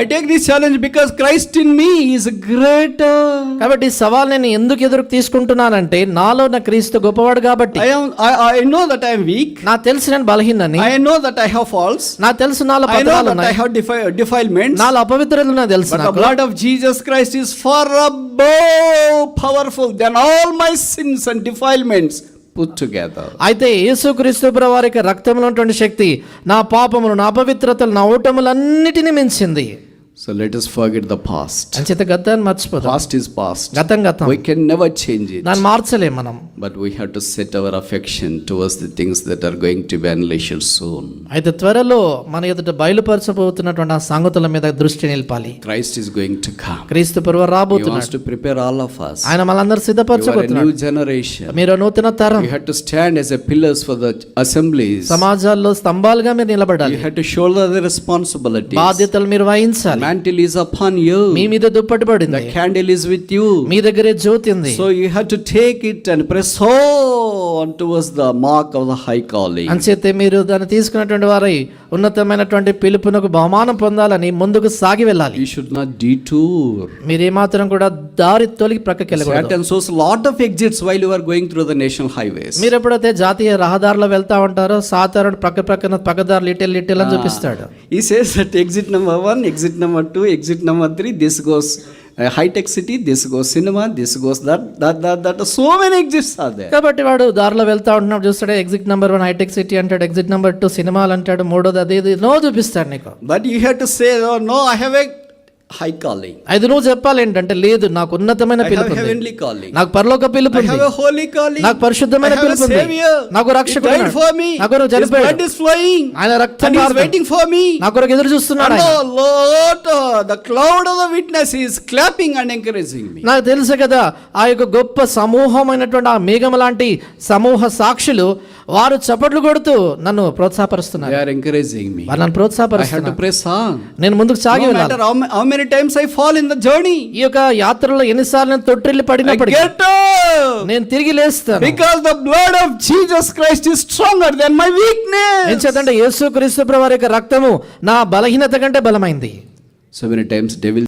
I take this challenge because Christ in me is greater కాబట్టి ఈ సవాల్ నేను ఎందుకు ఎదురుకు తీసుకుంటున్నానంటే నాలో నా క్రీస్తు గొప్పవాడు కాబట్టి. I know that I weak నా తెలుసు నేను బలహీనని. I know that I have falls నా తెలుసు నాలో పాపాలు ఉన్నాయి ఐ డిఫైల్మెంట్ నాలో అపవిత్రతలు నా తెలుసు నాకు. Of Jesus Christ is far above powerful then all my sins and defilements అయితే యేసు క్రీస్తు వారికి రక్తంలో శక్తి నా పాపములు నా అపవిత్రతలు నా ఓటములన్నిటినీ మించింది. So let us forget the past. అంచేత గతాన్ని మర్చిపోతాం Past is past. గతం గతం We can never change it. దాన్ని మార్చలేం మనం But we have to set our affection towards the things that are going to be unleashed soon. అయితే త్వరలో మన ఎదుట బయలుపరచబోతున్నటువంటి ఆ సంగతుల మీద దృష్టి నిలపాలి Christ is going to come. క్రీస్తు He రాబోతున్నాడు wants to prepare all of us. ఆయన మనందరూ సిద్ధపరచబోతున్నాడు new generation. మీరు నూతన తరం You have to stand as a pillars for the assemblies. సమాజాల్లో స్తంభాలుగా మీరు నిలబడాలి You have to shoulder the responsibilities. బాధ్యతలు మీరు వహించాలి Mantle is upon you. మీ మీద దుప్పటి పడింది The candle is with you. మీ దగ్గరే జ్యోతి ఉంది So you have to take it and press on towards the mark of the high calling. అంచేతే మీరు దాన్ని తీసుకున్నటువంటి వారై ఉన్నతమైనటువంటి పిలుపునకు బహుమానం పొందాలని ముందుకు సాగి వెళ్ళాలి You should not detour. మీరు ఏమాత్రం కూడా దారి తొలగి ప్రక్కకి వెళ్ళకూడదు Satan shows lot of exits while you are going through the national highways. మీరు ఎప్పుడైతే జాతీయ రహదారిలో వెళ్తా ఉంటారో సాధారణ ప్రక్క ప్రక్కన పక్కదారు లిటిల్ లిటిల్ అని చూపిస్తాడు He says that exit number one, exit number two exit number three this goes hitech City this go cinema this goes that so many exits అదే కాబట్టి వాడు దారిలో వెళ్తా ఉంటున్నాడు చూస్తాడు ఎగ్జిట్ నెంబర్ వన్ హైటెక్ సిటీ అంటాడు ఎగ్జిట్ నెంబర్ టూ సినిమాలు అంటాడు మూడోది అదే నో చూపిస్తాడు నీకు. But you have to say no I have a high calling ఐదు రోజు చెప్పాలి ఏంటంటే లేదు నాకు ఉన్నతమైన పిలుపు నాకు పరలోక పిలుపు నాకు పరిశుద్ధమైన పిలుపు నాకు రక్షకుడు వెయిటింగ్ ఫర్ మీ నాకు రోజు ఎదురు చూస్తున్నాడు the cloud of the witness is clapping and encouraging నాకు తెలుసు కదా ఆ యొక్క గొప్ప సమూహం అయినటువంటి ఆ మేఘం లాంటి సమూహ సాక్షులు వారు చప్పట్లు కొడుతూ నన్ను ప్రోత్సాహపరుస్తున్నారు. ఎంకరేజింగ్ మీ వాళ్ళని ప్రోత్సాహపరుస్తున్నారు. నేను ముందుకు సాగి times I fall in the journey ఈ యొక్క యాత్రలో ఎన్నిసార్లు నేను తొట్టిల్లి నేను తిరిగి లేస్తాను. Because the blood of Jesus than my weakness ఏంచేతంటే యేసు రక్తము నా బలహీనత కంటే బలమైంది. So many times devil